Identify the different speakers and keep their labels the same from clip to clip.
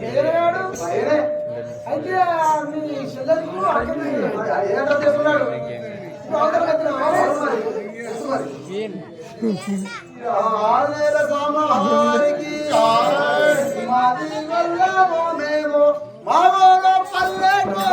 Speaker 1: వేరేవాడు అయితే మీ చెల్లెలకు అక్కడ చేస్తున్నాడు ఆనేల సమారికి మాది వల్లమో మేము మామూలు పల్లెటూరు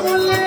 Speaker 1: Thank you.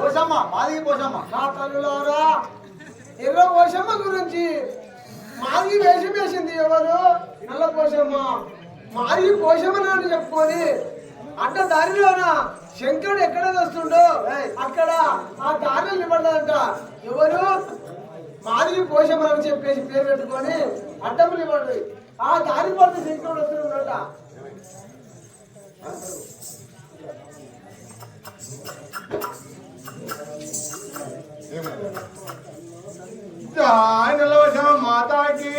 Speaker 1: పోషమ్మ నా తల్లులారా ఎర్ర పోషమ్మ గురించి మాది వేషం వేసింది ఎవరు? నల్ల పోషమ్మ. మాది పోషమ్మ అని చెప్పుకొని అడ్డ దారిలోన శంకరుడు ఎక్కడ వస్తుండో అక్కడ ఆ దారిలో నిలబడ్డాడంట. ఎవరు? మాది పోషమ్మ అని చెప్పేసి పేరు పెట్టుకొని అడ్డములు ఇవ్వండి ఆ దారి పడితే శంకరుడు వస్తున్నాడట. మాతాకి.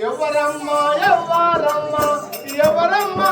Speaker 1: ఎవరమ్మా ఎవరమ్మా ఎవరమ్మా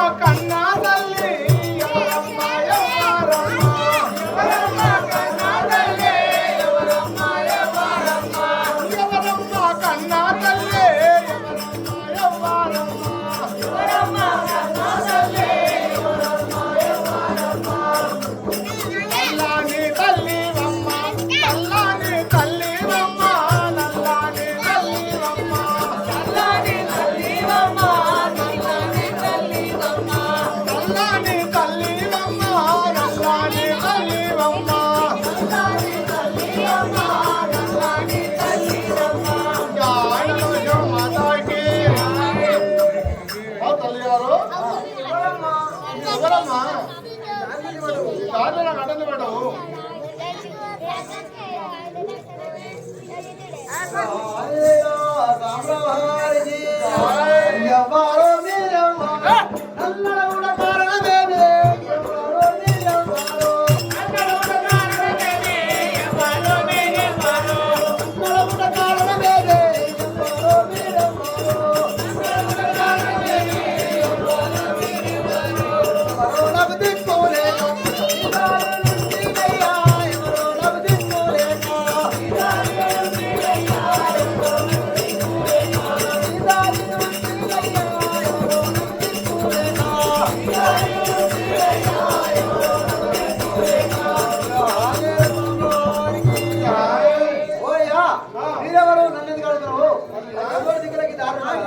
Speaker 1: చదవరమ్మా దాంట్లో అటెండ్ మేడం రామరావు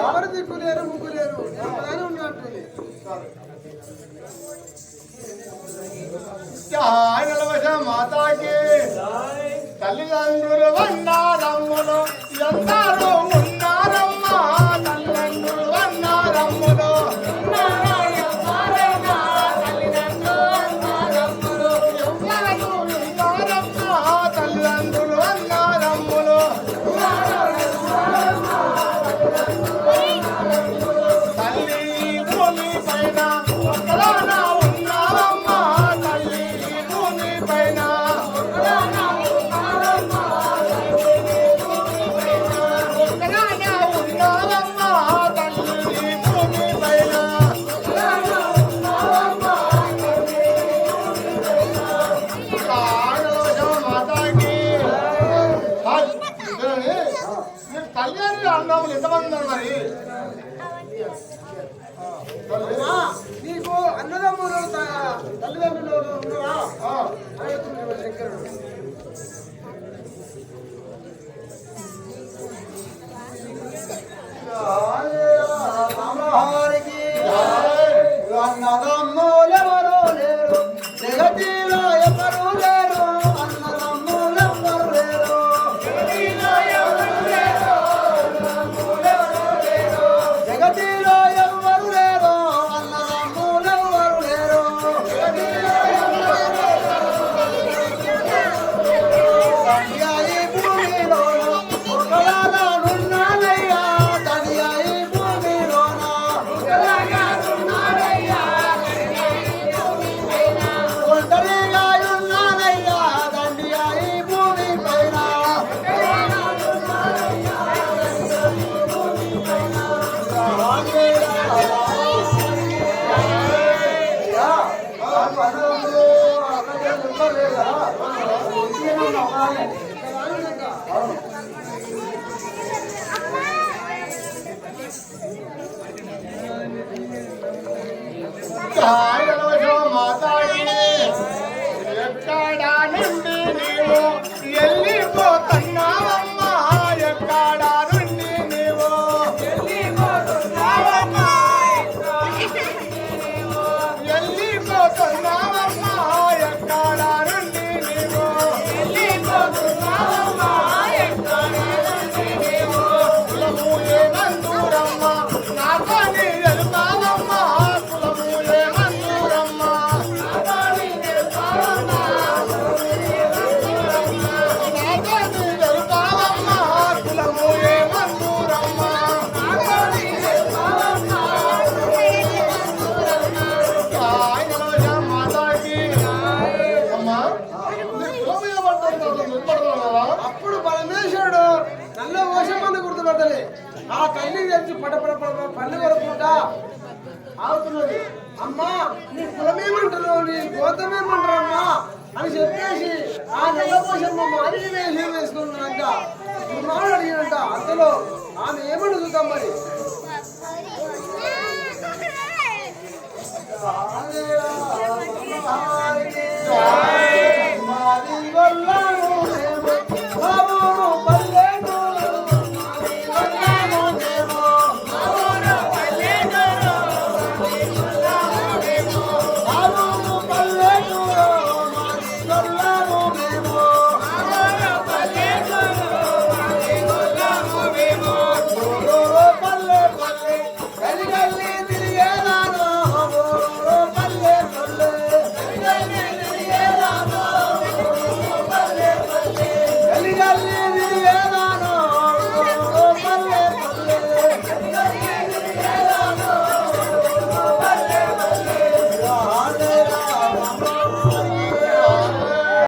Speaker 1: ఎవరు దిక్కులేరు ముగ్గులేరు అలానే
Speaker 2: ఉన్నట్టు మాతాకి తల్లిదండ్రులు వందారమ్మలో ఎంతమంది ఉన్నారు
Speaker 1: నీకు అన్నదమ్ములు తల్లిదండ్రులు ఉన్నారా?
Speaker 2: ఆ,
Speaker 1: శంకరుడు.
Speaker 2: హాయలో మాతాకి ఎక్కడ నుండి నీవు పోతలే ఆ కైలి తెచ్చి పడపడ పళ్ళు కొరకుండా ఆగుతున్నది. అమ్మా నీ కులమేమంటున్నావు?
Speaker 1: నీ గోతమేమంటారు అమ్మా? అని చెప్పేసి ఆ నెల కోసం వేసి వేసుకున్నాడంట కుమారుడు అడిగినంట అంతలో ఆమె ఏమని మరి?